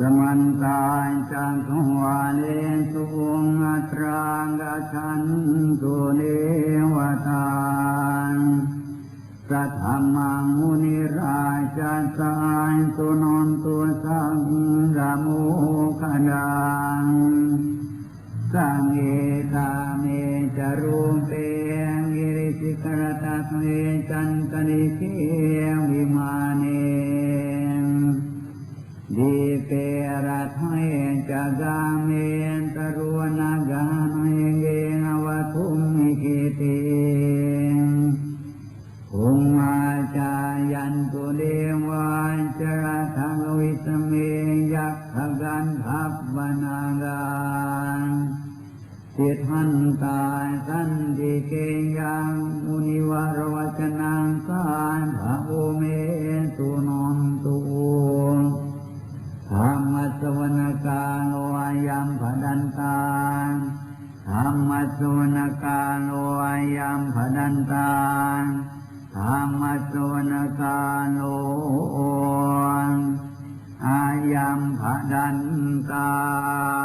สมันตาจังสวาเลสุงอัตรังกชันตุเนวตานสัทธมังมุนิราชาสายตุนนตุสังกมุขดังสังเอตาเมจารุเปกิริสิกรตัสเมจันตนิเกวิมา รัตเหจักาเมตรุวนากานเกงอวทุมิกิติภูมาจายันตุเดวาจระทังวิสเมยักขกันทัพวนาการสิทันตาสันติ โลอายัมพดันตังธรรมสุนกาโลอายัมพดันตังธรรมสุนกาโลอายัมพดันตัง